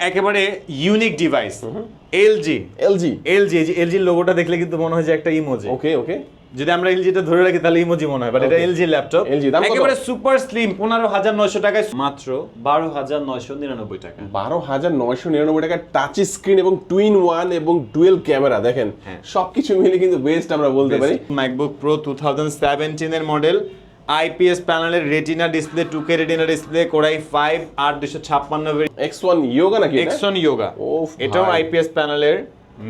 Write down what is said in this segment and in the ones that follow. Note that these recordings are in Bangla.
একেবারে unique device LG LG LG এলজির লোগোটা দেখলে কিন্তু মনে হয় যে একটা ইমোজি ওকে ওকে যদি আমরা এলজি এলজিটা ধরে রাখি তাহলে ইমোজি মনে হয় বাট এটা এলজি ল্যাপটপ LG, দাম? একেবারে সুপার স্লিম পনেরো হাজার নয়শো টাকায় মাত্র বারো হাজার নয়শো নিরানব্বই টাকা। বারো হাজার নয়শো নিরানব্বই টাকার টাচ স্ক্রিন এবং টুইন ওয়ান এবং ডুয়েল ক্যামেরা দেখেন। হ্যাঁ। সবকিছু মিলে কিন্তু বেস্ট আমরা বলতে পারি। ম্যাকবুক প্রো টু থাউজেন্ড সেভেন্টিনের মডেল আইপিএস প্যানেলের retina display two K retina display core i five আট দুশো ছাপ্পান্ন এক্স ওয়ান ইয়োগা নাকি এক্স ওয়ান ইয়োগা এটাও আইপিএস প্যানেলের।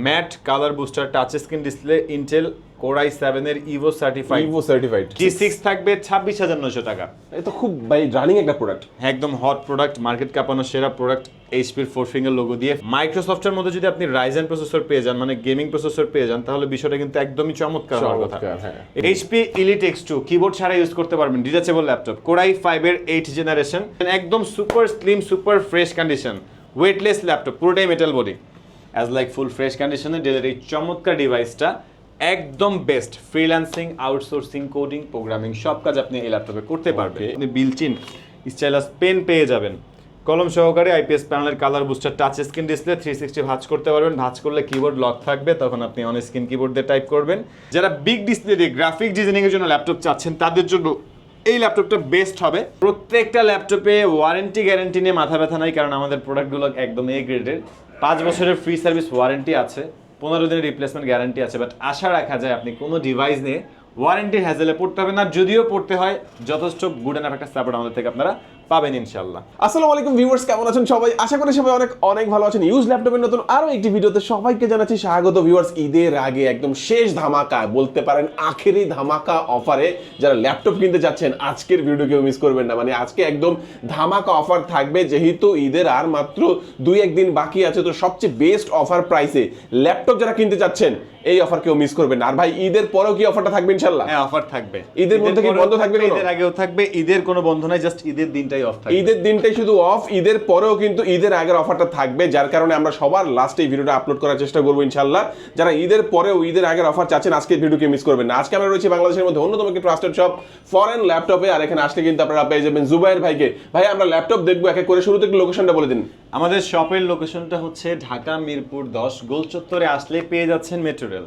Matte colour booster touch screen display Intel core i সেভেনের Evo certified Evo certified G six থাকবে ছাব্বিশ হাজার নশো টাকা। এটা তো খুব ভাই রানিং একটা প্রোডাক্ট একদম হট প্রোডাক্ট মার্কেট কাঁপানো সেরা প্রোডাক্ট এইচপির ফোর ফিঙ্গার লোগো দিয়ে। মাইক্রোসফটের মধ্যে যদি আপনি রাইজেন প্রসেসর পেয়ে যান মানে গেমিং প্রসেসর পেয়ে যান তাহলে বিষয়টা কিন্তু একদমই চমৎকার হওয়ার কথা। হ্যাঁ। HP Elite X two keyboard ছাড়া ইউজ করতে পারবেন ডিটাচেবল ল্যাপটপ কোরাই ফাইভের এইট জেনারেশন একদম super slim super fresh condition weightless laptop পুরোটাই metal body as like full fresh কন্ডিশনে ডেলের এই চমৎকার ডিভাইসটা একদম best freelancing outsourcing coding programming সব কাজ আপনি এই ল্যাপটপে করতে পারবেন. আপনি বিলচিন স্টাইলাস পেন পেয়ে যাবেন। কলম সহকারে আইপিএস প্যানেলের colour booster touch screen display three sixty ভাঁজ করতে পারবেন। ভাঁজ করলে কিবোর্ড লক থাকবে তখন আপনি অন স্ক্রিন কিবোর্ড দিয়ে টাইপ করবেন। যারা বিগ ডিসপ্লে দিয়ে গ্রাফিক ডিজাইনিং এর জন্য ল্যাপটপ চাচ্ছেন তাদের জন্য এই ল্যাপটপটা বেস্ট হবে। প্রত্যেকটা ল্যাপটপে ওয়ারেন্টি গ্যারেন্টি নিয়ে মাথা ব্যথা নাই কারণ আমাদের প্রোডাক্টগুলো একদম এ গ্রেডের পাঁচ বছরের ফ্রি সার্ভিস ওয়ারেন্টি আছে, পনেরো দিনের রিপ্লেসমেন্ট গ্যারান্টি আছে বাট আশা রাখা যায় আপনি কোনো ডিভাইস নিয়ে ওয়ারেন্টি হ্যাজেলে পড়তে হবে না, যদিও পড়তে হয়, যথেষ্ট গুড অ্যান্ড একটা সাপোর্ট আমাদের থেকে আপনারা পাবেন ইনশাল্লাহ আসসালামু আলাইকুম ভিউয়ার্স কেমন আছেন সবাই? আশা করি সবাই অনেক অনেক ভালো আছেন। ইউজ ল্যাপটপের নতুন আরও একটি ভিডিওতে সবাইকে জানাচ্ছি স্বাগত ভিউয়ার্স। ঈদের আগে একদম শেষ ধামাকা বলতে পারেন আখেরি ধামাকা অফারে যারা ল্যাপটপ কিনতে যাচ্ছেন আজকের ভিডিও কেউ মিস করবেন না। মানে আজকে একদম ধামাকা অফার থাকবে যেহেতু ঈদের আর মাত্র দুই একদিন বাকি আছে। তো সবচেয়ে বেস্ট অফার প্রাইসে ল্যাপটপ যারা কিনতে চাচ্ছেন এই অফার কেউ মিস করবেন না। আর ভাই ঈদের পরেও কি অফারটা থাকবে ইনশাল্লাহ হ্যাঁ অফার থাকবে। ঈদের মধ্যে কি বন্ধ থাকবে? ঈদের আগেও থাকবে ঈদের কোনো বন্ধ নাই জাস্ট ঈদের দিনটাই অফ থাকবে। ঈদের দিনটাই শুধু অফ ঈদের পরেও কিন্তু ঈদের আগের অফারটা থাকবে যার কারণে আমরা সবার লাস্টে ভিডিওটা আপলোড করার চেষ্টা করব ইনশাল্লাহ যারা ঈদের পরেও ঈদের আগের অফার চাচ্ছেন আজকের ভিডিওকে মিস করবেন না। আজকে আমরা রয়েছি বাংলাদেশের মধ্যে অন্যতম একটি ট্রাস্টেড শপ ফরেন ল্যাপটপে আর এখানে আসলে কিন্তু আপনারা পেয়ে যাবেন জুবাইর ভাইকে। ভাই আমরা ল্যাপটপ দেখব এক এক করে শুরুতে একটু লোকেশনটা বলে দিন। আমাদের শপের লোকেশনটা হচ্ছে ঢাকা মিরপুর দশ গোল চত্বরে আসলে পেয়ে যাচ্ছেন মেটেরিয়াল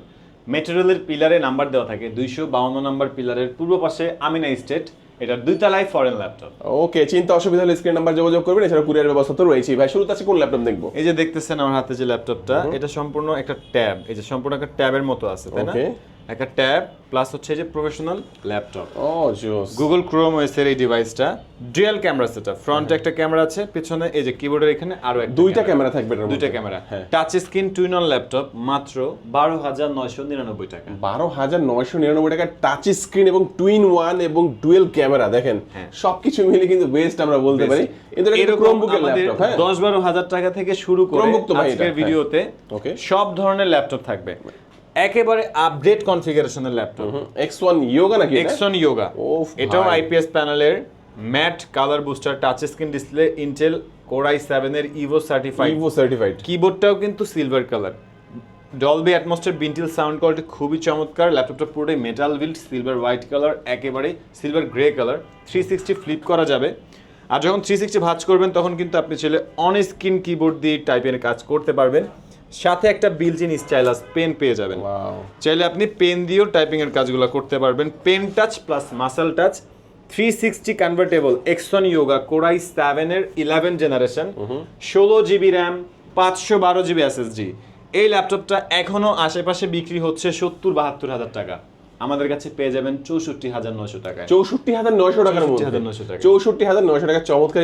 মেটেরিয়ালের পিলারে নাম্বার দেওয়া থাকে দুইশো বাউন্ন নাম্বার পিলারের পূর্ব পাশে আমিনা স্টেট। এটার দুই তলায় ফরেন ল্যাপটপ ওকে চিন্তা অসুবিধা হলে স্ক্রিন নাম্বার যোগাযোগ করবেন এছাড়া কুরিয়ার ব্যবস্থা তো রয়েছে ভাই শুরুতে আছে কোন ল্যাপটপ দেখব? এই যে দেখতেছেন আমার হাতে যে ল্যাপটপটা এটা সম্পূর্ণ একটা ট্যাব। এই যে সম্পূর্ণ একটা ট্যাবের মতো আছে তাই না. একটা ট্যাব প্লাস হচ্ছে যে প্রফেশনাল ল্যাপটপ ও জোস। গুগল ক্রোম ওএস এর এই ডিভাইসটা ডুয়াল ক্যামেরা সেটআপ ফ্রন্টে একটা ক্যামেরা আছে পিছনে এই যে কিবোর্ডের এখানে আরও একটা দুইটা ক্যামেরা থাকবে দুইটা ক্যামেরা হ্যাঁ। Touch screen twin on laptop মাত্র বারো হাজার নয়শো নিরানব্বই টাকা। বারো হাজার নয়শো নিরানব্বই টাকার টাচ স্ক্রিন এবং টুইন ওয়ান এবং ডুয়েল ক্যামেরা দেখেন? হ্যাঁ। সবকিছু মিলে কিন্তু বেস্ট আমরা বলতে পারি। এটা কিন্তু ক্রোমবুকের ল্যাপটপ হ্যাঁ? দশ বারো হাজার টাকা থেকে শুরু করে আজকের হ্যাঁ। ভিডিওতে Okay. সব ধরনের ল্যাপটপ থাকবে। একেবারে আপডেট কনফিগারেশনের ল্যাপটপ এক্স ওয়ান ইয়োগা নাকি এটা? এক্সন ইয়োগা এটাও আইপিএস প্যানেলের matte colour booster touch screen display Intel core i সেভেনের ইভো সার্টিফাইড ইভো সার্টিফাইড কিবোর্ডটাও কিন্তু সিলভার কালার ডলবি অ্যাটমসফিয়ার বিন্টিল সাউন্ড কোয়ালিটি খুবই চমৎকার। ল্যাপটপটা পুরোটাই metal build silver white colour একেবারে silver grey colour three sixty flip করা যাবে। আর যখন থ্রি সিক্সটি ভাঁজ করবেন তখন কিন্তু আপনি ছেলে অন স্ক্রিন কিবোর্ড দিয়ে টাইপের কাজ করতে পারবেন। সাথে একটা বিলচিন স্টাইলাস পেন পেয়ে যাবেন। চাইলে আপনি পেন দিয়েও টাইপিং এর কাজগুলো করতে পারবেন। Pen touch plus muscle touch three sixty convertible exon yoga core i seven এর ইলেভেন জেনারেশন ষোলো জিবি র্যাম পাঁচশো বারো জিবি এসএসডি এই ল্যাপটপটা এখনও আশেপাশে বিক্রি হচ্ছে সত্তর বাহাত্তর হাজার টাকা। আমাদের কাছে পেয়ে যাবেন চৌষট্টি হাজার নশো টাকায়। চৌষট্টি হাজার নয়শো টাকার মধ্যে। 64,900 টাকা। চৌষট্টি হাজার নয়শো টাকা চমৎকার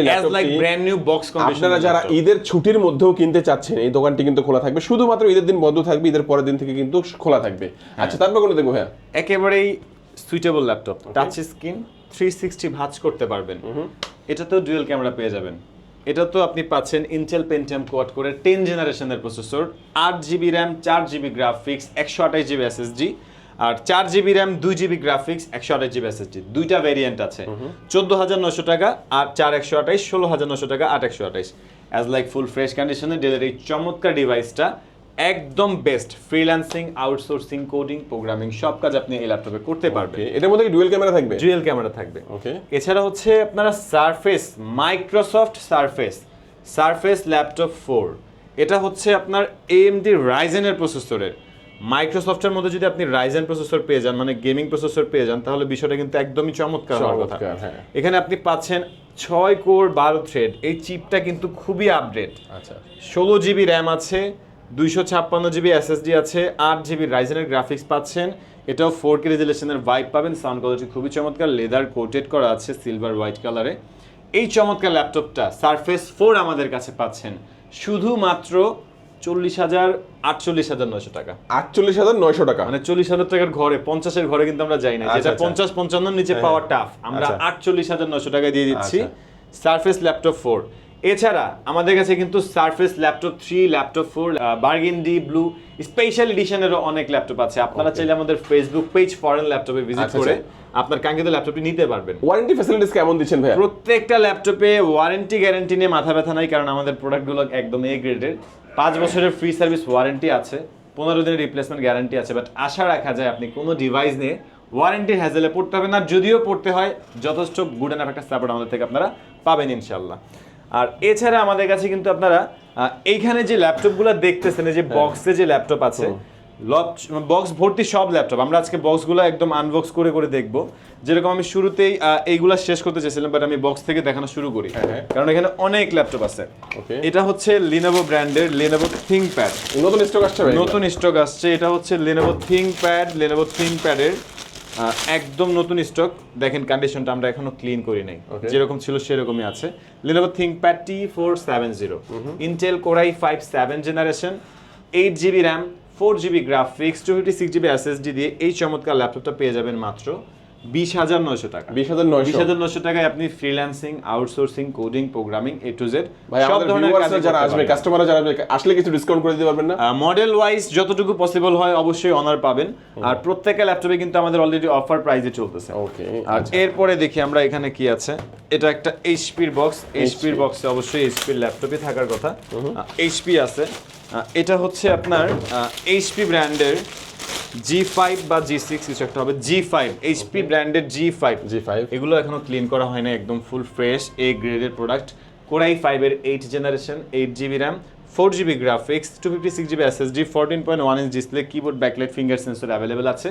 ব্র্যান্ড নিউ বক্স আপনারা যারা ঈদের ছুটির মধ্যেও কিনতে চাচ্ছেন এই দোকানটি কিন্তু খোলা থাকবে। শুধুমাত্র ঈদের দিন বন্ধ থাকবে ঈদের পরের দিন থেকে কিন্তু খোলা থাকবে। হ্যাঁ। আচ্ছা তারপর কোনো দেখব হ্যাঁ একেবারেই suitable laptop touch screen three sixty ভাঁজ করতে পারবেন। এটা তো ডুয়েল ক্যামেরা পেয়ে যাবেন। এটা তো আপনি পাচ্ছেন Intel Pentium quad core ten জেনারেশনের প্রসেসর আট জিবি র্যাম চার জিবি গ্রাফিক্স একশো আঠাশ জিবি এসএসডি আর চার জিবি র্যাম দুই জিবি গ্রাফিক্স একশো আঠাশ জিবি এসএসডি দুইটা ভ্যারিয়েন্ট আছে। চোদ্দ হাজার নশো টাকা আর চার একশো আঠাইশ ষোলো হাজার নশো টাকা আট একশো আঠাইশ অ্যাজ লাইক ফুল ফ্রেশ কন্ডিশনে ডেলের এই চমৎকার ডিভাইসটা একদম best freelancing outsourcing coding programming সব কাজ আপনি এই ল্যাপটপে করতে পারবেন। এটার মধ্যে ডুয়েল ক্যামেরা থাকবে? ডুয়েল ক্যামেরা থাকবে। ওকে এছাড়া হচ্ছে আপনারা Surface Microsoft Surface Surface laptop four এটা হচ্ছে আপনার এএমডি রাইজেনের প্রসেসরের মাইক্রোসফটের মধ্যে যদি আপনি রাইজেন প্রসেসর পেয়ে যান মানে গেমিং প্রসেসর পেয়ে যান তাহলে বিষয়টা কিন্তু একদমই চমৎকার হওয়ার কথা। হ্যাঁ। এখানে আপনি পাচ্ছেন ছয় কোর বারো থ্রেড এই চিপটা কিন্তু খুবই আপডেট আচ্ছা। ষোলো জিবি র্যাম আছে দুইশো ছাপ্পান্ন জিবি এসএসডি আছে আট জিবি রাইজেনের গ্রাফিক্স পাচ্ছেন। এটাও ফোর কে রেজুলেশনের ভাইব পাবেন। সাউন্ড কোয়ালিটি খুবই চমৎকার। লেদার কোটেড করা আছে সিলভার হোয়াইট কালারে এই চমৎকার ল্যাপটপটা সারফেস ফোর আমাদের কাছে পাচ্ছেন। শুধুমাত্র চল্লিশ হাজার আটচল্লিশ হাজার নয়শো টাকা। আটচল্লিশ হাজার নয়শো টাকা? মানে চল্লিশ হাজার টাকার ঘরে পঞ্চাশের ঘরে কিন্তু আমরা যাই না। আচ্ছা, যেটা আচ্ছা। পঞ্চাশ পঞ্চান্নর নিচে হ্যাঁ, পাওয়া টাফ আমরা আচ্ছা। আটচল্লিশ হাজার নশো টাকায় দিয়ে দিচ্ছি। সারফেস ল্যাপটপ ফোর এছাড়া আমাদের কাছে কিন্তু Surface laptop three laptop four burgundy blue special এডিশনেরও অনেক ল্যাপটপ আছে। আপনারা চাইলে আমাদের ফেসবুক পেজ ফরেন ল্যাপটপে ভিজিট করে। আপনার কাঙ্ক্ষিত ল্যাপটপটি নিতে পারবেন। ওয়ারেন্টি ফ্যাসিলিটিস কেমন দিচ্ছেন ভাইয়া? প্রত্যেকটা ল্যাপটপে ওয়ারেন্টি গ্যারান্টি নিয়ে মাথা ব্যথা নাই কারণ আমাদের প্রোডাক্টগুলো একদম এ গ্রেডের পাঁচ বছরের ফ্রি সার্ভিস ওয়ারেন্টি আছে, পনেরো দিনের রিপ্লেসমেন্ট গ্যারান্টি আছে বাট আশা রাখা যায় আপনি কোনো ডিভাইস নিয়ে ওয়ারেন্টি হ্যাজেলে পড়তে হবে না, যদিও পড়তে হয়, যথেষ্ট গুড অ্যান্ড একটা সাপোর্ট আমাদের থেকে আপনারা পাবেন ইনশাল্লাহ আর এছাড়া আমাদের কাছে কিন্তু আপনারা এইখানে যে ল্যাপটপগুলো দেখতেছেন যে বক্সে যে ল্যাপটপ আছে বক্স ভর্তি সব ল্যাপটপ আমরা আজকে বক্সগুলো একদম আনবক্স করে করে দেখব। যেরকম আমি শুরুতেই এইগুলা শেষ করতে চেয়েছিলাম বাট আমি বক্স থেকে দেখানো শুরু করি। হ্যাঁ, হ্যাঁ। কারণ এখানে অনেক ল্যাপটপ আছে। এটা হচ্ছে লিনোভো ব্র্যান্ডের লিনোভো থিংকপ্যাড নতুন স্টক আসছে নতুন স্টক আসছে। এটা হচ্ছে লিনোভো থিংকপ্যাড লিনোভো থিংকপ্যাডের একদম নতুন স্টক দেখেন কন্ডিশনটা আমরা এখনও ক্লিন করি নাই. যেরকম ছিল সেরকমই আছে। Lenovo ThinkPad T four seven zero Intel core i five seven generation eight GB RAM four GB graphics two fifty six GB SSD দিয়ে এই চমৎকার ল্যাপটপটা পেয়ে যাবেন মাত্র বিশ হাজার নয়শো টাকা। বিশ হাজার নয়শো। বিশ হাজার নয়শো টাকায় আপনি freelancing outsourcing coding programming A to Z ভাই আমাদের ভিউয়ার্সরা যারা আসবে কাস্টমাররা যারা আসবে আসলে কিছু ডিসকাউন্ট করে দিতে পারবেন না? মডেল ওয়াইজ যতটুকু পসিবল হয় অবশ্যই অনার পাবেন। আর প্রত্যেকটা ল্যাপটপে কিন্তু আমাদের অলরেডি অফার প্রাইজে চলতেছে। ওকে আর এরপরে দেখি আমরা এখানে কি আছে। এটা একটা এইচপির বক্স এইচপির বক্সে অবশ্যই এইচপির ল্যাপটপই থাকার কথা। এইচপি আছে। এটা হচ্ছে আপনার এইচপি ব্র্যান্ডের জি ফাইভ বা জি সিক্স কিছু একটা হবে। জি ফাইভ এইচপি ব্র্যান্ডের জি ফাইভ জি ফাইভ এগুলো এখনও ক্লিন করা হয় না একদম ফুল ফ্রেশ এ গ্রেডের প্রোডাক্ট কোরাই ফাইভের eight generation eight GB RAM four GB graphics two fifty six GB SSD fourteen point one inch display keyboard backlight finger sensor available আছে।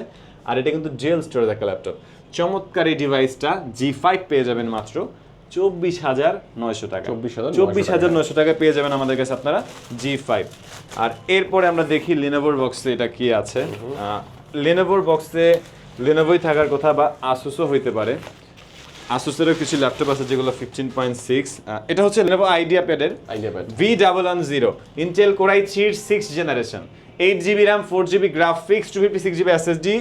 আর এটা কিন্তু জেল স্টোরেজ একটা ল্যাপটপ চমৎকার এই ডিভাইসটা জি ফাইভ পেয়ে যাবেন মাত্র। চব্বিশ হাজার নয়শো টাকা। চব্বিশ হাজার নয়শো টাকা। পেয়ে যাবেন আমাদের কাছে আপনারা জি ফাইভ আর এরপরে আমরা দেখি লিনোভোর বক্সে এটা কি আছে। লিনোভোর বক্সে লিনোভোই থাকার কথা বা আসুসও হইতে পারে। আসুসেরও কিছু ল্যাপটপ আছে যেগুলো ফিফটিন পয়েন্ট সিক্স এটা হচ্ছে লিনোভো আইডিয়া প্যাডের Idea pad V double one zero Intel core i থ্রির six generation eight GB RAM four GB graphics two fifty six GB SSD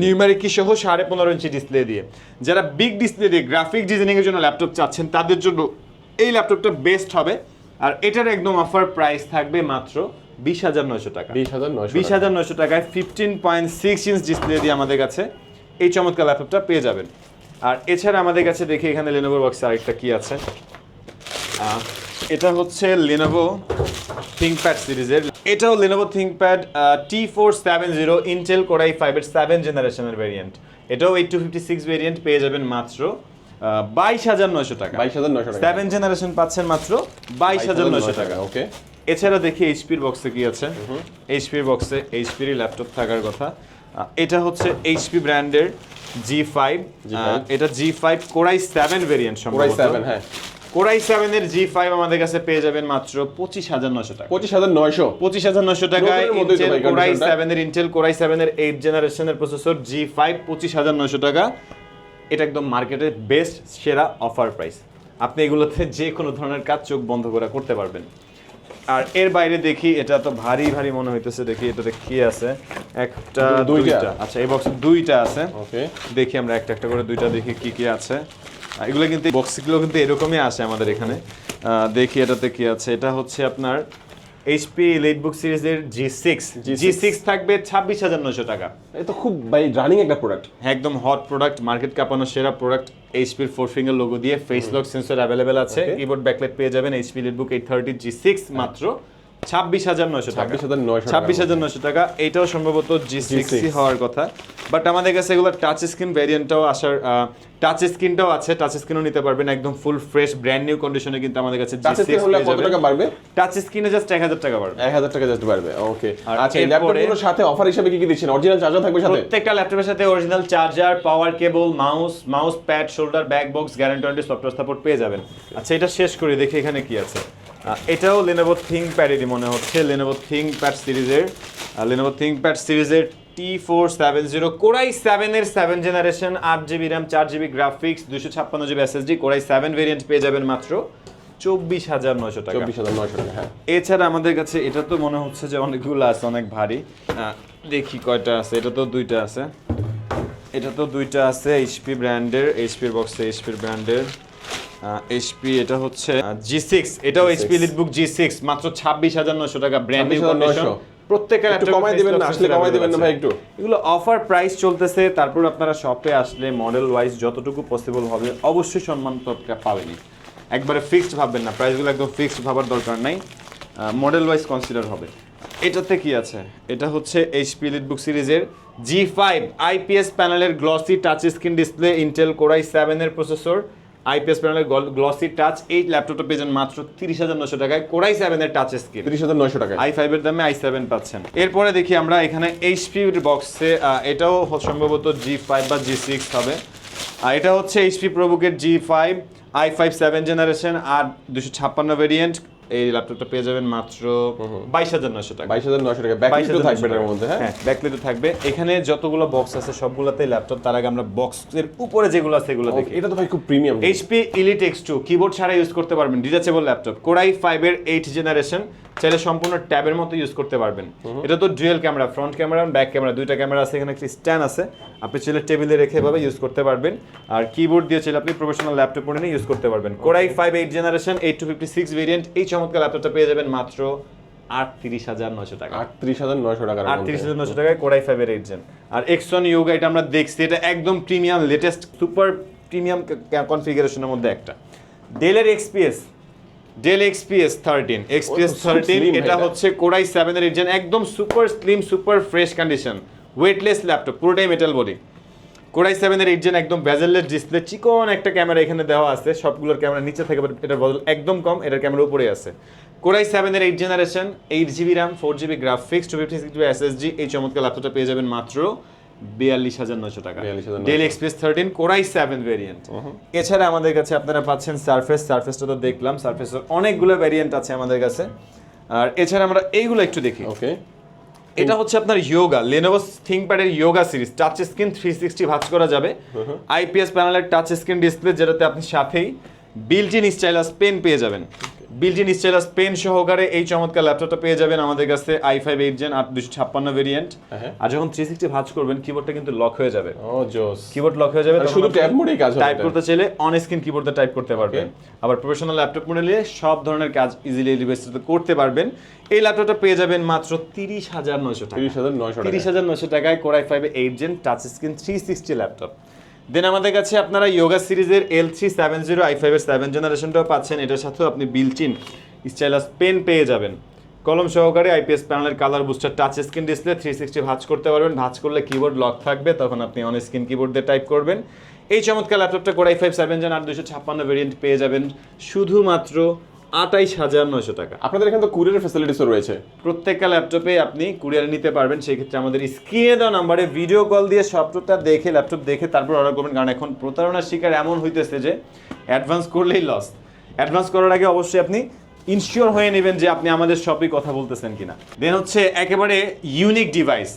numeric key সহ সাড়ে পনেরো ইঞ্চি ডিসপ্লে দিয়ে। যারা বিগ ডিসপ্লে দিয়ে গ্রাফিক ডিজাইনিংয়ের জন্য ল্যাপটপ চাচ্ছেন তাদের জন্য এই ল্যাপটপটা বেস্ট হবে। আর এটার একদম অফার প্রাইস থাকবে মাত্র বিশ হাজার নয়শো টাকা। বিশ হাজার নয়শো বিশ হাজার নয়শো টাকায় fifteen point six inch display দিয়ে আমাদের কাছে এই চমৎকার ল্যাপটপটা পেয়ে যাবেন। আর এছাড়া আমাদের কাছে দেখি এখানে লেনোভো বক্সে আরেকটা কি আছে? এটা হচ্ছে লেনোভো থিঙ্কপ্যাড সিরিজের। এটাও Lenovo ThinkPad T four seven zero Intel core i ফাইভের সেভেন জেনারেশনের ভেরিয়েন্ট এটাও eight two fifty six variant পেয়ে যাবেন মাত্র বাইশ হাজার নয়শো টাকা। বাইশ হাজার নয়শো টাকা। সেভেন জেনারেশন পাচ্ছেন মাত্র বাইশ হাজার নয়শো টাকা। ওকে এছাড়া দেখি এইচপির বক্সে কি আছে? এইচপির বক্সে এইচপির ল্যাপটপ থাকার কথা। এটা হচ্ছে এইচপি ব্র্যান্ডের জি ফাইভ এটা G five core i seven variant সম্ভবত। হ্যাঁ। কোরাই সেভেনের জি ফাইভ আমাদের কাছে পেয়ে যাবেন মাত্র পঁচিশ হাজার নশো টাকা। পঁচিশ হাজার নয়শো। পঁচিশ হাজার নশো টাকায় কোরাই। সেভেনের ইন্টেল কোরাই সেভেনের এইট জেনারেশনের প্রসেসর জি ফাইভ পঁচিশ হাজার নশো টাকা। এটা একদম মার্কেটের বেস্ট সেরা অফার প্রাইস আপনি এগুলোতে যে কোনো ধরনের কাজ চোখ বন্ধ করে করতে পারবেন। আর এর বাইরে দেখি এটা তো ভারী ভারী মনে হইতেছে দেখি এটাতে কি আছে। একটা দুইটা। আচ্ছা এই বক্সে দুইটা আছে। ওকে দেখি আমরা একটা একটা করে দুইটা দেখি কি কি আছে। এগুলো কিন্তু বক্সগুলো কিন্তু এরকমই আসে আমাদের এখানে। দেখি এটাতে কি আছে। এটা হচ্ছে আপনার এইচপি বুক সিরিজের জি সিক্স জি সিক্স থাকবে ছাব্বিশ হাজার নশো টাকা। তো খুব ভাই রানিং একটা প্রোডাক্ট একদম হট প্রোডাক্ট মার্কেট কাঁপানো সেরা প্রোডাক্ট এইচপির ফোর ফিঙ্গার লোগো দিয়ে ফেস লক সেন্সর অ্যাভেলেবেল আছে। কিবোর্ড ব্যাকলাইট পেয়ে যাবেন HP EliteBook eight thirty G six মাত্র। ছাব্বিশ হাজার নয়শো টাকা। ছাব্বিশ হাজার নয়শো টাকা। এটাও সম্ভবত জি হওয়ার কথা। বাট আমাদের কাছে এগুলো টাচ স্ক্রিন ভ্যারিয়েন্টটাও আসার টাচ স্ক্রিনটাও আছে। টাচ স্ক্রিনও নিতে পারবেন একদম ফুল ফ্রেশ ব্র্যান্ড নিউ কন্ডিশনে কিন্তু আমাদের কাছে জি কত টাকা বাড়বে? টাচ স্ক্রিনে জাস্ট এক হাজার টাকা বাড়বে। এক হাজার টাকা জাস্ট বাড়বে ওকে আচ্ছা এই ল্যাপটপগুলোর সাথে অফার হিসেবে কি কি দিচ্ছেন? অরিজিনাল চার্জার থাকবে সাথে? প্রত্যেকটা ল্যাপটপের সাথে original charger power cable mouse mouse pad shoulder bag box guarantee software support পেয়ে যাবেন। আচ্ছা এটা শেষ করি দেখি এখানে কি আছে। এটাও লেনোভো থিংপ্যাডেরই মনে হচ্ছে লেনোভো থিংপ্যাড সিরিজের। লেনোভো থিংপ্যাড সিরিজের T four seven zero core i সেভেনের সেভেন জেনারেশন আট জিবি র্যাম চার জিবি গ্রাফিক্স দুশো ছাপ্পান্ন GB SSD core i seven variant পেয়ে যাবেন মাত্র চব্বিশ হাজার নয়শো টাকা। চব্বিশ হাজার নয়শো টাকা হ্যাঁ। এছাড়া আমাদের কাছে এটা তো মনে হচ্ছে যে অনেকগুলো আছে অনেক ভারী। দেখি কয়টা আছে এটা তো দুইটা আছে। এটা তো দুইটা আছে এইচপি ব্র্যান্ডের এইচপির বক্সে এইচপির ব্র্যান্ডের এইচপি এটা হচ্ছে জি সিক্স এটাও এইচপি লিটবুক জি সিক্স মাত্র ছাব্বিশ হাজার নয়শো টাকা ব্র্যান্ড নিউ কন্ডিশন প্রত্যেকটা একটু কমাই দিবেন না, আসলে কমাই দিবেন না ভাই একটু। এগুলো অফার প্রাইস চলতেছে তারপর আপনারা শপে আসলে মডেল ওয়াইজ যতটুকু পসিবল হবে অবশ্যই সম্মান পাবেনই। একবারে ফিক্সড ভাববেন না প্রাইসগুলো একদম ফিক্সড ভাবার দরকার নাই। মডেল ওয়াইজ কনসিডার হবে। এটাতে কি আছে? এটা হচ্ছে এইচপি লিটবুক সিরিজের জি ফাইভ আইপিএস প্যানেলের glossy touch screen display Intel core i সেভেনের প্রসেসর আইপিএস প্যানেলের গ্লসি টাচ এই ল্যাপটপটা পেয়েছেন মাত্র তিরিশ হাজার নশো টাকায়। কোরাই সেভেনের টাচ স্ক্রিন তিরিশ হাজার নয়শো টাকা আই ফাইভের দামে আই সেভেন পাচ্ছেন। এরপরে দেখি আমরা এখানে এইচপির বক্সে এটাও সম্ভবত জি ফাইভ বা জি সিক্স হবে। আর এটা হচ্ছে HP প্রবুকের G five i five seven generation আর দুশো ছাপ্পান্ন ভেরিয়েন্ট এই ল্যাপটপটা পেয়ে যাবেন মাত্র বাইশ হাজার নশো টাকা। বাইশ হাজার নয়শো টাকা। ব্যাটারি থাকবে এটার মধ্যে হ্যাঁ? ব্যাকলিটও থাকবে। এখানে যতগুলো বক্স আছে সবগুলোতেই ল্যাপটপ তার আগে আমরা বক্সের উপরে যেগুলো আছে এগুলো দেখি। এটা তো ভাই খুব premium HP Elite X two keyboard ছাড়া ইউজ করতে পারবেন। ডিটাচেবল ল্যাপটপ কোরাই ফাইভের এইট জেনারেশন চাইলে সম্পূর্ণ ট্যাবের মতো ইউজ করতে পারবেন। এটা তো dual camera front camera back camera দুইটা ক্যামেরা আছে এখানে একটা স্ট্যান্ড আছে। আপনি চাইলে টেবিলে রেখে এভাবে ইউজ করতে পারবেন। আর কিবোর্ড দিয়ে চাইলে আপনি প্রফেশনাল ল্যাপটপ পরে নিয়ে ইউজ করতে পারবেন। Core i five eight generation eight two fifty six variant এই চমৎকার ল্যাপটপটা পেয়ে যাবেন মাত্র আটত্রিশ হাজার নশো টাকা। আটত্রিশ হাজার টাকার আটত্রিশ হাজার নশো টাকায় কোরাই ফাইভের এইট জেন আর এক্সন ইয়োগা এটা আমরা দেখছি এটা একদম প্রিমিয়াম লেটেস্ট সুপার প্রিমিয়াম কনফিগারেশনের মধ্যে একটা। ডেলের XPS Dell XPS thirteen XPS thirteen এটা। হচ্ছে কোরাই সেভেনের এইট জেন একদম super slim super fresh condition weightless laptop পুরোটাই মেটাল বডি কোরাই সেভেনের এইট জেন একদম ভ্যাজেলের ডিসপ্লে চিকন একটা ক্যামেরা এখানে দেওয়া আছে সবগুলোর ক্যামেরা নিচে থাকে এটার বদল একদম কম এটার ক্যামেরা উপরে আছে। কোরাই সেভেনের eight generation eight GB RAM four GB graphics two fifty six GB SSD এই চমৎকার ল্যাপটপটা পেয়ে যাবেন মাত্র বিয়াল্লিশ হাজার নয়শো টাকা। Dell XPS thirteen core i seven variant এছাড়া আমাদের কাছে আপনারা পাচ্ছেন সারফেস সারফেসটা তো দেখলাম সারফেসের অনেকগুলো ভেরিয়েন্ট আছে আমাদের কাছে। আর এছাড়া আমরা এইগুলো একটু দেখি। ওকে এটা হচ্ছে আপনার Yoga Lenovo থিংকপ্যাডের Yoga series touch screen three sixty ভাঁজ করা যাবে। আইপিএস প্যানেলের টাচ স্ক্রিন ডিসপ্লে যেটাতে আপনি সাথেই বিল্ট ইন স্টাইলাস পেন পেয়ে যাবেন। বিল্ট ইন স্টাইলাস পেন সহকারে এই চমৎকার ল্যাপটপটা পেয়ে যাবেন আমাদের কাছে আই ফাইভ এইট জেন আট দুশো ছাপ্পান্ন ভেরিয়েন্ট হ্যাঁ। আর যখন থ্রি সিক্সটি ভাঁজ করবেন কিবোর্ডটা কিন্তু লক হয়ে যাবে। ও জোস। কিবোর্ড লক হয়ে যাবে শুধু ট্যাব মোডেই কাজ টাইপ করতে চাইলে অন স্ক্রিন কিবোর্ড টাইপ করতে পারবেন। আবার প্রফেশনাল ল্যাপটপ মডেল নিয়ে সব ধরনের কাজ ইজিলি ডিভাইসে করতে পারবেন। এই ল্যাপটপটা পেয়ে যাবেন মাত্র তিরিশ হাজার নয়শো টাকা। তিরিশ হাজার নয়শো তিরিশ হাজার নশো টাকায় core i five eight gen touch screen three sixty laptop then আমাদের কাছে আপনারা ইয়োগা সিরিজের L three seven zero i ফাইভের সেভেন জেনারেশনটাও পাচ্ছেন। এটার সাথেও আপনি বিলচিন স্টাইলাস পেন পেয়ে যাবেন। কলম সহকারে আইপিএস প্যানেলের colour booster touch screen display three sixty ভাঁজ করতে পারবেন। ভাঁজ করলে কিবোর্ড লক থাকবে, তখন আপনি অন স্ক্রিন কিবোর্ড দিয়ে টাইপ করবেন। এই চমৎকার ল্যাপটপটা core i five seven gen আট দুশো ছাপ্পান্ন ভেরিয়েন্ট পেয়ে যাবেন। শুধুমাত্র আটাইশ হাজার নয়শো টাকা। আপনাদের এখানে তো কুরিয়ার ফ্যাসিলিটিসও রয়েছে। প্রত্যেকটা ল্যাপটপে আপনি কুরিয়ারে নিতে পারবেন সেই ক্ষেত্রে আমাদের স্ক্রিনে দেওয়া নাম্বারে ভিডিও কল দিয়ে সবটা দেখে ল্যাপটপ দেখে তারপর অর্ডার করবেন। কারণ এখন প্রতারণার শিকার এমন হইতেছে যে অ্যাডভান্স করলেই লস অ্যাডভান্স করার আগে অবশ্যই আপনি ইনশিওর হয়ে নেবেন যে আপনি আমাদের শপে কথা বলতেছেন কিনা। দেন হচ্ছে একেবারে unique device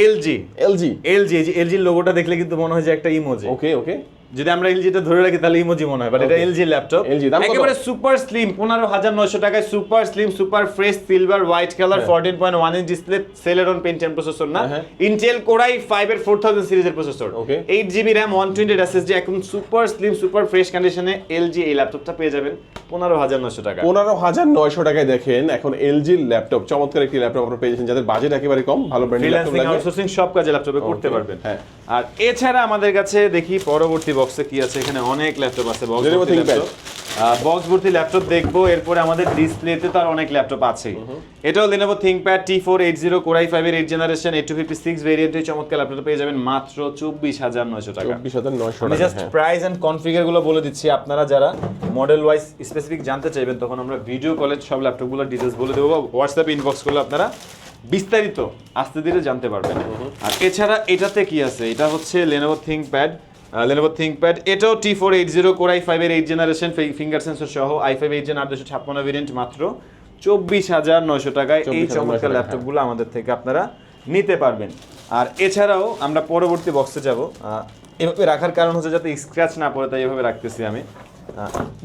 LG LG LG এলজির লোগোটা দেখলে কিন্তু মনে হয় যে একটা ইমোজি ওকে ওকে যদি আমরা এলজিটা ধরে রাখি তাহলে ইমোজি মনে হয় বাট এটা এলজি ল্যাপটপ LG দাম একেবারে সুপার স্লিম পনেরো হাজার নয়শো টাকায় super slim super fresh silver white colour fourteen point one inch display Celeron Pentium processor না। ইন্টেল কোরাই ফাইভ এর ফোর থাউজেন্ড সিরিজের processor. Eight GB RAM one twenty SSD এখন সুপার স্লিম সুপার ফ্রেশ কন্ডিশনে এলজি এই ল্যাপটপটা পেয়ে যাবেন পনেরো হাজার নয়শো টাকা পনেরো হাজার নয়শো টাকায় দেখেন এখন এলজির ল্যাপটপ চমৎকার একটি ল্যাপটপ আপনারা পেয়েছেন যাদের বাজেট একেবারে কম ভালো ব্র্যান্ডের ল্যাপটপ আউটসোর্সিং সব কাজে ল্যাপটপে করতে পারবেন। হ্যাঁ। আর এছাড়া আমাদের কাছে দেখি পরবর্তী বক্সে কি আছে এখানে অনেক ল্যাপটপ আছে বক্স ভর্তি। ল্যাপটপ বক্স ভর্তি ল্যাপটপ দেখব এরপরে আমাদের ডিসপ্লেতে তো আর অনেক ল্যাপটপ আছেই এটাও Lenovo ThinkPad T480 Core i5 এর 8 জেনারেশন 856 ভেরিয়েন্টের চমৎকার ল্যাপটপ পেয়ে যাবেন মাত্র 24900 টাকা। চব্বিশ হাজার নয়শো আমি টাকা জাস্ট। প্রাইস এন্ড কনফিগারগুলো বলে দিচ্ছি আপনারা যারা মডেল ওয়াইজ স্পেসিফিক জানতে চাইবেন তখন আমরা ভিডিও কলেজ সব ল্যাপটপগুলোর ডিটেলস বলে দেবো হোয়াটসঅ্যাপ ইনবক্স করলে আপনারা বিস্তারিত আস্তে ধীরে জানতে পারবেন। আর এছাড়া এটাতে কি আছে? এটা হচ্ছে Lenovo think pad ThinkPad Lenovo pad এটাও T four eight zero core i ফাইভের এইট জেনারেশন ফিঙ্গার সেন্সর সহ আই ফাইভ এইট জেন আট দুশো ছাপ্পান্ন ভেরিয়েন্ট মাত্র চব্বিশ হাজার নয়শো টাকায় এই চমৎকার ল্যাপটপগুলো আমাদের থেকে আপনারা নিতে পারবেন। আর এছাড়াও আমরা পরবর্তী বক্সে যাব। এভাবে রাখার কারণ হচ্ছে যাতে স্ক্র্যাচ না পড়ে তাই এভাবে রাখতেছি আমি।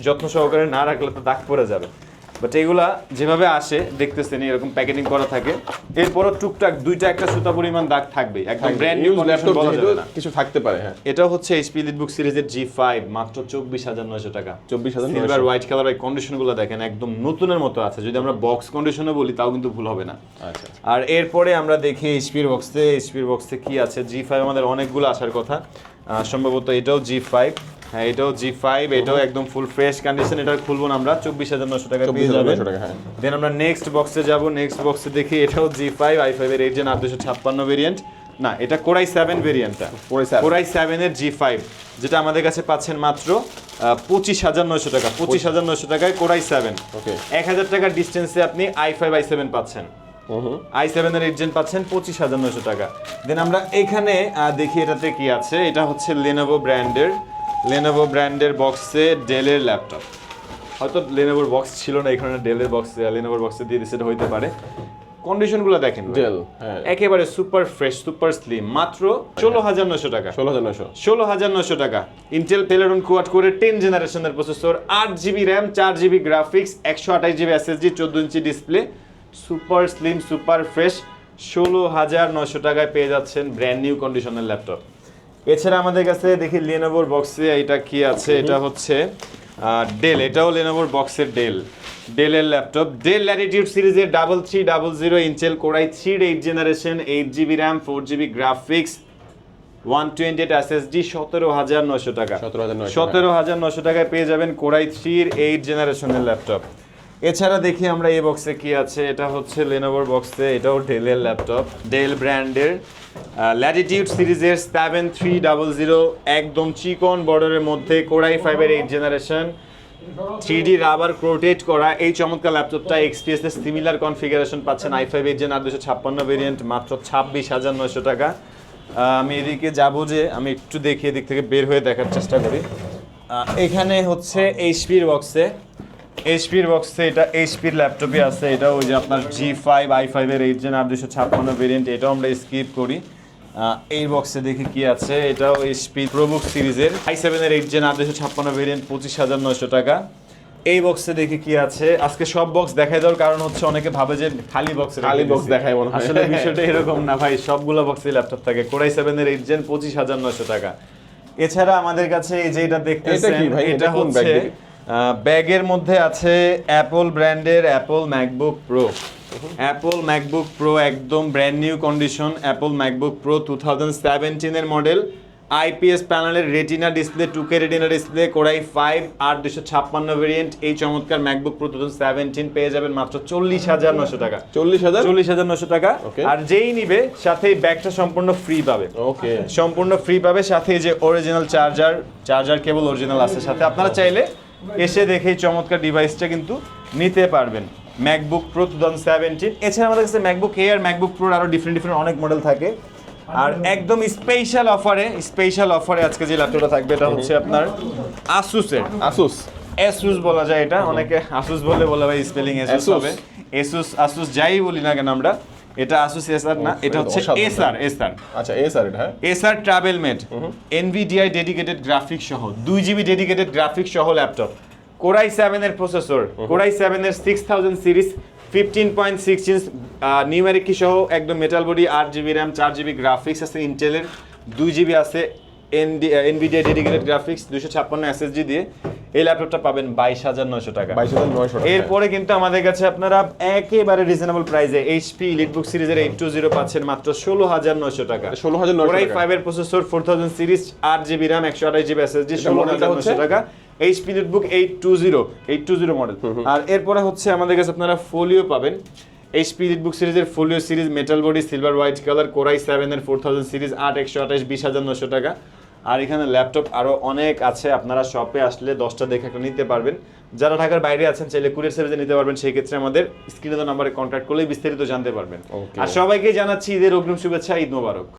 যত্ন সহকারে না রাখলে তো দাগ পড়ে যাবে। বাট এগুলা যেভাবে আসে দেখতেছেন এরকম প্যাকেটিং করা থাকে। এরপরও টুকটাক দুইটা একটা সুতা পরিমাণ দাগ থাকবে। একদম ব্র্যান্ড নিউ না। কিছু থাকতে পারে হ্যাঁ। এটা হচ্ছে এইচপি লিটবুক সিরিজের জি ফাইভ মাত্র চব্বিশ হাজার নয়শো টাকা। 24,900 সিলভার হোয়াইট কালার এই কন্ডিশনগুলো দেখেন একদম নতুনের মতো আছে। যদি আমরা বক্স কন্ডিশনে বলি তাও কিন্তু ভুল হবে না। আচ্ছা আর এরপরে আমরা দেখি এইচপির বক্সে এইচপির বক্সে কি আছে? জি ফাইভ আমাদের অনেকগুলো আসার কথা। সম্ভবত এটাও জি ফাইভ হ্যাঁ এটাও জি ফাইভ এটাও একদম ফুল ফ্রেশ কন্ডিশন এটা খুলবো না আমরা চব্বিশ হাজার নশো টাকা পেয়ে 24,900 টাকা, হ্যাঁ। দেন আমরা নেক্সট বক্সে যাব নেক্সট বক্সে দেখি এটাও জি ফাইভ আই ফাইভের এইট জেন আট দুশো ছাপ্পান্ন ভেরিয়েন্ট না এটা কোরাই সেভেন ভেরিয়েন্টটা Core i7 কোরাই সেভেনের জি ফাইভ যেটা আমাদের কাছে পাচ্ছেন মাত্র পঁচিশ হাজার নয়শো টাকা পঁচিশ হাজার নয়শো টাকায় কোরাই সেভেন ওকে। এক হাজার টাকার ডিস্টেন্সে আপনি আই ফাইভ আই সেভেন পাচ্ছেন। আই সেভেনের এইট পাচ্ছেন পঁচিশ হাজার নয়শো টাকা। দেন আমরা এখানে দেখি এটাতে কি আছে এটা হচ্ছে লেনোভো ব্র্যান্ডের লেনোভো ব্র্যান্ডের বক্সে ডেলের ল্যাপটপ হয়তো লেনোভোর বক্স ছিল না এখানে ডেলের বক্স লেনোভোর বক্সে দিয়ে দিচ্ছে হইতে পারে। কন্ডিশনগুলো দেখেন। Dell, হ্যাঁ। একেবারে সুপার ফ্রেশ সুপার স্লিম মাত্র ষোলো হাজার নয়শো টাকা। ষোলো হাজার নয়শো। ষোলো হাজার নশো টাকা। Intel Celeron quad core ten জেনারেশনের প্রসেসর আট জিবি র্যাম চার জিবি গ্রাফিক্স একশো আঠাশ জিবি এসএসডি চোদ্দ ইঞ্চি display super slim super fresh ষোলো হাজার নশো টাকায় পেয়ে যাচ্ছেন ব্র্যান্ড নিউ কন্ডিশনের ল্যাপটপ এছাড়া আমাদের কাছে দেখি লেনোভোর বক্সে এটা কি আছে? এটা হচ্ছে ডেল এটাও লেনোভোর বক্সের ডেল ডেলের ল্যাপটপ ডেল ল্যাটিটিউড সিরিজের double three double zero Intel core i three eight generation eight GB RAM four GB graphics one twenty eight SSD সতেরো হাজার নশো টাকা। 17,900 সতেরো হাজার নশো টাকায় পেয়ে যাবেন কোরাই থ্রির এইট জেনারেশনের ল্যাপটপ এছাড়া দেখি আমরা এই বক্সে কি আছে? এটা হচ্ছে লেনোভোর বক্সে এটাও ডেলের ল্যাপটপ ডেল ব্র্যান্ডের ল্যাটিটিউড সিরিজের সেভেন থ্রি ডাবল জিরো একদম চিকন বর্ডারের মধ্যে কোরাই ফাইভের eight generation three D rubber coated করা। এই চমৎকার ল্যাপটপটা এক্সপিএস এর সিমিলার কনফিগারেশন পাচ্ছেন আই ফাইভ এইট জেন আর দুশো ছাপ্পান্ন ভেরিয়েন্ট মাত্র ছাব্বিশ হাজার নয়শো টাকা। আমি এদিকে যাব যে, আমি একটু দেখি এদিক থেকে বের হয়ে দেখার চেষ্টা করি। এখানে হচ্ছে এইচপির বক্সে এইচপির বক্সে এটা এইচপির ল্যাপটপে আছে। এটা ওই যে আপনার জি ফাইভ আই ফাইভের এইট জেন আর দুশো ছাপ্পান্ন ভেরিয়েন্ট এটাও আমরা স্কিপ করি। এই বক্সে দেখি কি আছে। এটাও এইচপি প্রোবুক সিরিজের আই সেভেনের এইট জেন আর দুশো ছাপ্পান্ন ভেরিয়েন্ট পঁচিশ হাজার নয়শো টাকা। এই বক্সে দেখি কি আছে। আজকে সব বক্স দেখাই দেওয়ার কারণ হচ্ছে অনেকে ভাবে যে খালি বক্স খালি বক্স দেখাই মনে হয়। আসলে বিষয়টা এরকম না ভাই সবগুলো বক্সে ল্যাপটপ থাকে। কোরাই সেভেনের এইট জেন পঁচিশ হাজার নয়শো টাকা। এছাড়া আমাদের কাছে এই যে এটা দেখতেছেন এটা হচ্ছে? ব্যাগের মধ্যে আছে অ্যাপল ব্র্যান্ডের Apple MacBook Pro Apple MacBook Pro একদম brand new condition Apple MacBook Pro two thousand সেভেন্টিনের model IPS প্যানেলের retina display two K retina display core i five আট দুশো ছাপ্পান্ন ভেরিয়েন্ট এই চমৎকার ম্যাকবুক প্রো টু সেভেন্টিন পেয়ে যাবেন মাত্র চল্লিশ হাজার নশো টাকা। চল্লিশ হাজার? চল্লিশ হাজার নশো টাকা। আর যেই নিবে সাথে এই ব্যাগটা সম্পূর্ণ ফ্রি পাবে। ওকে সম্পূর্ণ ফ্রি পাবে সাথে যে original charger charger cable original আছে। সাথে আপনারা চাইলে এসে দেখে চমৎকার ডিভাইসটা কিন্তু নিতে পারবেন। MacBook Pro two thousand seventeen এছাড়া আমাদের কাছে ম্যাকবুক এয়ার ম্যাকবুক প্রোর আরও ডিফারেন্ট ডিফারেন্ট অনেক মডেল থাকে। আর একদম স্পেশাল অফারে স্পেশাল অফারে আজকে যে ল্যাপটপটা থাকবে এটা হচ্ছে আপনার আসুসের আসুস এসুস বলা যায় এটা। অনেকে আসুস বলে বলে ভাই স্পেলিং এসুস হবে। এসুস আসুস যাই বলি না কেন আমরা এটা আসুস এসআর না এটা হচ্ছে এসআর এসআর আচ্ছা এসআর এটা হ্যাঁ? Acer TravelMate NVIDIA dedicated graphics সহ দুই জিবি ডেডিকেটেড গ্রাফিক্স সহ ল্যাপটপ কোরাই সেভেনের প্রসেসর কোরাই সেভেনের six thousand series fifteen point six inch numeric সহ একদম মেটাল বডি আট জিবি র্যাম চার জিবি গ্রাফিক্স আছে ইন্টেলের দুই জিবি আছে এনভিডিআই ডেডিকেটেড গ্রাফিক্স দুশো ছাপ্পান্ন এসএসজি দিয়ে এই ল্যাপটপটা পাবেন বাইশ হাজার নয়শো টাকা। বাইশ হাজার নয়শো এরপরে কিন্তু আমাদের কাছে আপনারা একেবারে রিজনেবল প্রাইসে এইচপি সিরিজের এইট টু জিরো পাচ্ছেন মাত্র ষোলো হাজার নয়শো টাকা। ষোলো হাজার নয়শো টাকা। ফাইভের প্রসেসর ফোর থাউজেন্ড সিরিজ আট জিবি র্যাম একশো আঠাশ জিবি এসএসডি ষোলো হাজার নয়শো টাকা। HP EliteBook eight two zero eight two zero model আর এরপরে হচ্ছে আমাদের কাছে আপনারা ফোলিও পাবেন। এইচপি ইলিটবুক সিরিজের Folio series metal body silver white colour core i সেভেনের ফোর থাউজেন্ড সিরিজ আট একশো আঠাশ বিশ হাজার নশো টাকা। আর এখানে ল্যাপটপ আরও অনেক আছে আপনারা শপে আসলে দশটা দেখে একটা নিতে পারবেন। যারা ঢাকার বাইরে আছেন চাইলে কুরিয়ার সার্ভিসে নিতে পারবেন সেই ক্ষেত্রে আমাদের স্ক্রিনে নাম্বারে কন্ট্যাক্ট করলেই বিস্তারিত জানতে পারবেন। আর সবাইকে জানাচ্ছি ঈদের অগ্রিম শুভেচ্ছা ঈদ মোবারক।